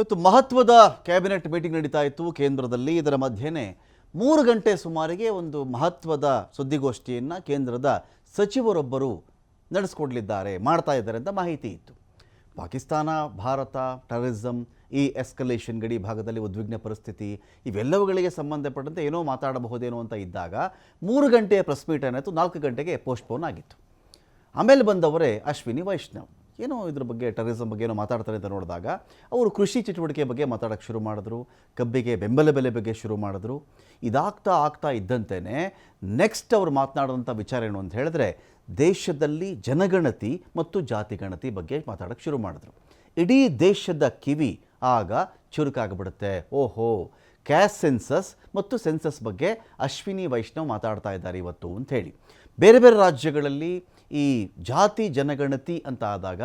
ಇವತ್ತು ಮಹತ್ವದ cabinet meeting ನಡೀತಾ ಇತ್ತು ಕೇಂದ್ರದಲ್ಲಿ. ಇದರ ಮಧ್ಯೆನೇ ಮೂರು ಗಂಟೆ ಸುಮಾರಿಗೆ ಒಂದು ಮಹತ್ವದ ಸುದ್ದಿಗೋಷ್ಠಿಯನ್ನು ಕೇಂದ್ರದ ಸಚಿವರೊಬ್ಬರು ನಡೆಸ್ಕೊಡ್ಲಿದ್ದಾರೆ, ಮಾಡ್ತಾ ಇದ್ದಾರೆ ಅಂತ ಮಾಹಿತಿ ಇತ್ತು. ಪಾಕಿಸ್ತಾನ, ಭಾರತ ಟೆರರಿಸಮ್ ಈ ಎಸ್ಕಲೇಷನ್ ಗಡಿ ಭಾಗದಲ್ಲಿ ಉದ್ವಿಗ್ನ ಪರಿಸ್ಥಿತಿ, ಇವೆಲ್ಲವುಗಳಿಗೆ ಸಂಬಂಧಪಟ್ಟಂತೆ ಏನೋ ಮಾತಾಡಬಹುದೇನೋ ಅಂತ ಇದ್ದಾಗ ಮೂರು ಗಂಟೆಯ ಪ್ರೆಸ್ ಮೀಟ್ ಏನಾಯಿತು, ನಾಲ್ಕು ಗಂಟೆಗೆ ಪೋಸ್ಟ್ಪೋನ್ ಆಗಿತ್ತು. ಆಮೇಲೆ ಬಂದವರೇ ಅಶ್ವಿನಿ, ವೈಷ್ಣವ್. ಏನೋ ಇದ್ರ ಬಗ್ಗೆ ಟೆರರಿಸಮ್ ಬಗ್ಗೆ ಏನೋ ಮಾತಾಡ್ತಾರೆ ಅಂತ ನೋಡಿದಾಗ ಅವರು ಕೃಷಿ ಚಟುವಟಿಕೆ ಬಗ್ಗೆ ಮಾತಾಡೋಕ್ಕೆ ಶುರು ಮಾಡಿದ್ರು, ಕಬ್ಬಿಗೆ ಬೆಂಬಲ ಬೆಲೆ ಬಗ್ಗೆ ಶುರು ಮಾಡಿದ್ರು. ಇದಾಗ್ತಾ ಆಗ್ತಾ ಇದ್ದಂತೆಯೇ ನೆಕ್ಸ್ಟ್ ಅವರು ಮಾತನಾಡುವಂಥ ವಿಚಾರ ಏನು ಅಂತ ಹೇಳಿದ್ರೆ ದೇಶದಲ್ಲಿ ಜನಗಣತಿ ಮತ್ತು ಜಾತಿ ಗಣತಿ ಬಗ್ಗೆ ಮಾತಾಡೋಕ್ಕೆ ಶುರು ಮಾಡಿದ್ರು. ಇಡೀ ದೇಶದ ಕಿವಿ ಆಗ ಚುರುಕಾಗ್ಬಿಡುತ್ತೆ. ಓಹೋ ಕ್ಯಾಸ್ ಸೆನ್ಸಸ್ ಮತ್ತು ಸೆನ್ಸಸ್ ಬಗ್ಗೆ ಅಶ್ವಿನಿ ವೈಷ್ಣವ್ ಮಾತಾಡ್ತಾ ಇದ್ದಾರೆ ಇವತ್ತು ಅಂತ ಹೇಳಿ. ಬೇರೆ ಬೇರೆ ರಾಜ್ಯಗಳಲ್ಲಿ ಈ ಜಾತಿ ಜನಗಣತಿ ಅಂತ ಆದಾಗ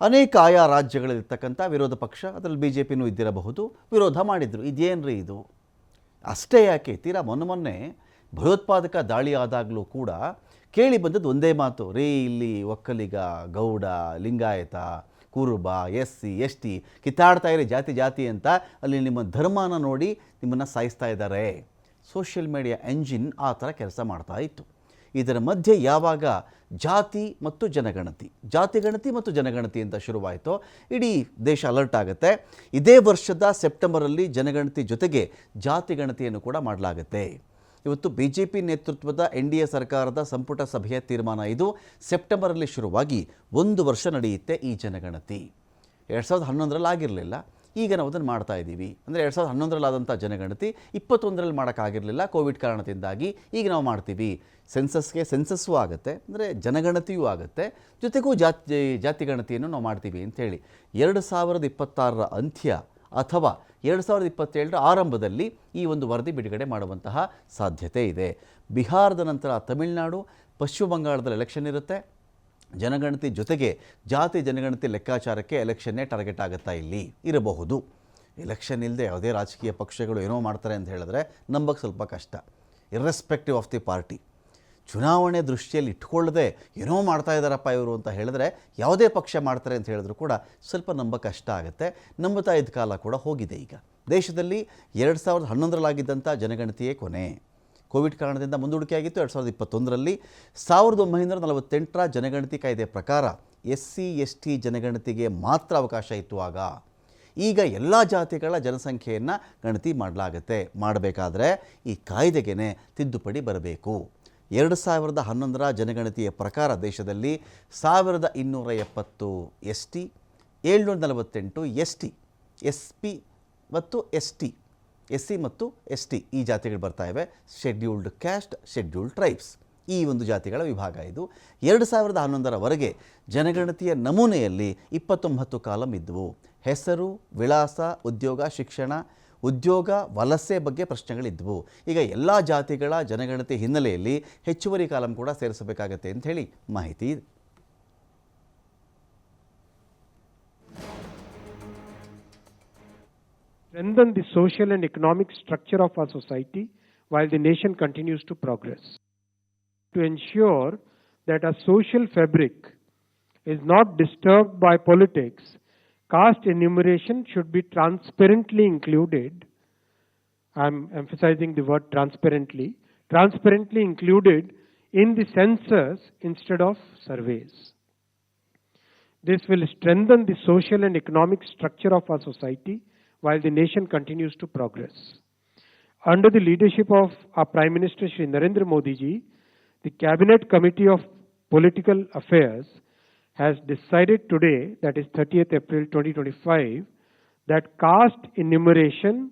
ಅನೇಕ ಆಯಾ ರಾಜ್ಯಗಳಲ್ಲಿರ್ತಕ್ಕಂಥ ವಿರೋಧ ಪಕ್ಷ, ಅದರಲ್ಲಿ ಬಿ ಜೆ ಪಿನೂ ಇದ್ದಿರಬಹುದು, ವಿರೋಧ ಮಾಡಿದರು. ಇದೇನ್ರಿ ಇದು? ಅಷ್ಟೇ ಯಾಕೆ? ತೀರಾ ಮೊನ್ನೆ ಮೊನ್ನೆ ಭಯೋತ್ಪಾದಕ ದಾಳಿ ಆದಾಗಲೂ ಕೂಡ ಕೇಳಿ ಬಂದದ್ದು ಒಂದೇ ಮಾತು. ರೀ ಇಲ್ಲಿ Vokkaliga, Gowda, Lingayat Kuruba S C S T ಕಿತ್ತಾಡ್ತಾ ಇರಿ ಜಾತಿ ಜಾತಿ ಅಂತ ಅಲ್ಲಿ ನಿಮ್ಮ ಧರ್ಮನ ನೋಡಿ ನಿಮ್ಮನ್ನು ಸಾಯಿಸ್ತಾ ಇದ್ದಾರೆ. ಸೋಷಿಯಲ್ ಮೀಡಿಯಾ ಎಂಜಿನ್ ಆ ಥರ ಕೆಲಸ ಮಾಡ್ತಾ ಇತ್ತು. ಇದರ ಮಧ್ಯೆ ಯಾವಾಗ ಜಾತಿ ಮತ್ತು ಜನಗಣತಿ, ಜಾತಿ ಗಣತಿ ಮತ್ತು ಜನಗಣತಿ ಅಂತ ಶುರುವಾಯಿತು, ಇಡೀ ದೇಶ ಅಲರ್ಟ್ ಆಗುತ್ತೆ. ಇದೇ ವರ್ಷದ ಸೆಪ್ಟೆಂಬರಲ್ಲಿ ಜನಗಣತಿ ಜೊತೆಗೆ ಜಾತಿ ಗಣತಿಯನ್ನು ಕೂಡ ಮಾಡಲಾಗುತ್ತೆ. ಇವತ್ತು ಬಿ ಜೆ ಪಿ ನೇತೃತ್ವದ ಎನ್ ಡಿ ಎ ಸರ್ಕಾರದ ಸಂಪುಟ ಸಭೆಯ ತೀರ್ಮಾನ ಇದು. ಸೆಪ್ಟೆಂಬರಲ್ಲಿ ಶುರುವಾಗಿ ಒಂದು ವರ್ಷ ನಡೆಯುತ್ತೆ ಈ ಜನಗಣತಿ. ಎರಡು ಸಾವಿರದ ಹನ್ನೊಂದರಲ್ಲಿ ಆಗಿರಲಿಲ್ಲ. ಈಗ ನಾವು ಅದನ್ನು ಮಾಡ್ತಾ ಇದ್ದೀವಿ. ಅಂದರೆ ಎರಡು ಸಾವಿರದ ಹನ್ನೊಂದರಲ್ಲಾದಂಥ ಜನಗಣತಿ ಇಪ್ಪತ್ತೊಂದರಲ್ಲಿ ಮಾಡೋಕ್ಕಾಗಿರಲಿಲ್ಲ ಕೋವಿಡ್ ಕಾರಣದಿಂದಾಗಿ. ಈಗ ನಾವು ಮಾಡ್ತೀವಿ. ಸೆನ್ಸಸ್ಗೆ ಸೆನ್ಸಸ್ಸೂ ಆಗುತ್ತೆ. ಅಂದರೆ ಜನಗಣತಿಯೂ ಆಗುತ್ತೆ. ಜೊತೆಗೂ ಜಾತಿ ಜಾತಿ ಗಣತಿಯನ್ನು ನಾವು ಮಾಡ್ತೀವಿ ಅಂಥೇಳಿ ಎರಡು ಸಾವಿರದ ಇಪ್ಪತ್ತಾರರ ಅಂತ್ಯ ಅಥವಾ ಎರಡು ಸಾವಿರದ ಇಪ್ಪತ್ತೇಳರ ಆರಂಭದಲ್ಲಿ ಈ ಒಂದು ವರದಿ ಬಿಡುಗಡೆ ಮಾಡುವಂತಹ ಸಾಧ್ಯತೆ ಇದೆ. ಬಿಹಾರದ ನಂತರ ತಮಿಳುನಾಡು, ಪಶ್ಚಿಮ ಬಂಗಾಳದಲ್ಲಿ ಎಲೆಕ್ಷನ್ ಇರುತ್ತೆ. ಜನಗಣತಿ ಜೊತೆಗೆ ಜಾತಿ ಜನಗಣತಿ ಲೆಕ್ಕಾಚಾರಕ್ಕೆ ಎಲೆಕ್ಷನ್ನೇ ಟಾರ್ಗೆಟ್ ಆಗುತ್ತಾ ಇಲ್ಲಿ ಇರಬಹುದು. ಎಲೆಕ್ಷನ್ ಇಲ್ಲದೆ ಯಾವುದೇ ರಾಜಕೀಯ ಪಕ್ಷಗಳು ಏನೋ ಮಾಡ್ತಾರೆ ಅಂತ ಹೇಳಿದ್ರೆ ನಂಬಕ್ಕೆ ಸ್ವಲ್ಪ ಕಷ್ಟ. ಇರ್ರೆಸ್ಪೆಕ್ಟಿವ್ ಆಫ್ ದಿ ಪಾರ್ಟಿ ಚುನಾವಣೆ ದೃಷ್ಟಿಯಲ್ಲಿ ಇಟ್ಕೊಳ್ಳದೆ ಏನೋ ಮಾಡ್ತಾ ಇದ್ದಾರಪ್ಪ ಇವರು ಅಂತ ಹೇಳಿದ್ರೆ ಯಾವುದೇ ಪಕ್ಷ ಮಾಡ್ತಾರೆ ಅಂತ ಹೇಳಿದ್ರು ಕೂಡ ಸ್ವಲ್ಪ ನಂಬ ಕಷ್ಟ ಆಗುತ್ತೆ. ನಂಬುತ್ತಾ ಇದ್ದ ಕಾಲ ಕೂಡ ಹೋಗಿದೆ ಈಗ. ದೇಶದಲ್ಲಿ ಎರಡು ಸಾವಿರದ ಹನ್ನೊಂದರಲ್ಲಾಗಿದ್ದಂಥ ಜನಗಣತಿಯೇ ಕೊನೆ. ಕೋವಿಡ್ ಕಾರಣದಿಂದ ಮುಂದೂಡಿಕೆಯಾಗಿತ್ತು. ಎರಡು ಸಾವಿರದ ಇಪ್ಪತ್ತೊಂದರಲ್ಲಿ ಸಾವಿರದ ಒಂಬೈನೂರ ನಲವತ್ತೆಂಟರ ಜನಗಣತಿ ಕಾಯ್ದೆ ಪ್ರಕಾರ ಎಸ್ ಸಿ ಎಸ್ ಟಿ ಜನಗಣತಿಗೆ ಮಾತ್ರ ಅವಕಾಶ ಇತ್ತು ಆಗ. ಈಗ ಎಲ್ಲ ಜಾತಿಗಳ ಜನಸಂಖ್ಯೆಯನ್ನು ಗಣತಿ ಮಾಡಲಾಗುತ್ತೆ. ಮಾಡಬೇಕಾದ್ರೆ ಈ ಕಾಯ್ದೆಗೆ ತಿದ್ದುಪಡಿ ಬರಬೇಕು. ಎರಡು ಸಾವಿರದ ಹನ್ನೊಂದರ ಜನಗಣತಿಯ ಪ್ರಕಾರ ದೇಶದಲ್ಲಿ ಸಾವಿರದ ಇನ್ನೂರ ಎಪ್ಪತ್ತು ಎಸ್ ಟಿ, ಏಳ್ನೂರ ನಲವತ್ತೆಂಟು ಎಸ್ ಟಿ, ಎಸ್ ಪಿ ಮತ್ತು ಎಸ್ ಟಿ, ಎಸ್ ಸಿ ಮತ್ತು ಎಸ್ ಟಿ ಈ ಜಾತಿಗಳು ಬರ್ತಾ ಇವೆ. ಶೆಡ್ಯೂಲ್ಡ್ ಕ್ಯಾಸ್ಟ್ ಶೆಡ್ಯೂಲ್ಡ್ ಟ್ರೈಬ್ಸ್ ಈ ಒಂದು ಜಾತಿಗಳ ವಿಭಾಗ ಇದು. ಎರಡು ಸಾವಿರದ ಹನ್ನೊಂದರವರೆಗೆ ಜನಗಣತಿಯ ನಮೂನೆಯಲ್ಲಿ ಇಪ್ಪತ್ತೊಂಬತ್ತು ಕಾಲಂ ಇದ್ದವು ಹೆಸರು, ವಿಳಾಸ, ಉದ್ಯೋಗ, ಶಿಕ್ಷಣ ಉದ್ಯೋಗ ವಲಸೆ ಬಗ್ಗೆ ಪ್ರಶ್ನೆಗಳಿದ್ದವು ಈಗ ಎಲ್ಲ ಜಾತಿಗಳ ಜನಗಣತಿ ಹಿನ್ನೆಲೆಯಲ್ಲಿ ಹೆಚ್ಚುವರಿ ಕಾಲಂ ಕೂಡ ಸೇರಿಸಬೇಕಾಗತ್ತೆ ಅಂತ ಹೇಳಿ ಮಾಹಿತಿ ಇದೆ strengthen the social and economic structure of our society while the nation continues to progress. To ensure that our social fabric is not disturbed by politics, caste enumeration should be transparently included. I'm emphasizing the word transparently, transparently included in the census instead of surveys. This will strengthen the social and economic structure of our society while the nation continues to progress. Under the leadership of our Prime Minister Shri Narendra Modi ji, the Cabinet Committee of Political Affairs has decided today, that is 30th April 2025, that caste enumeration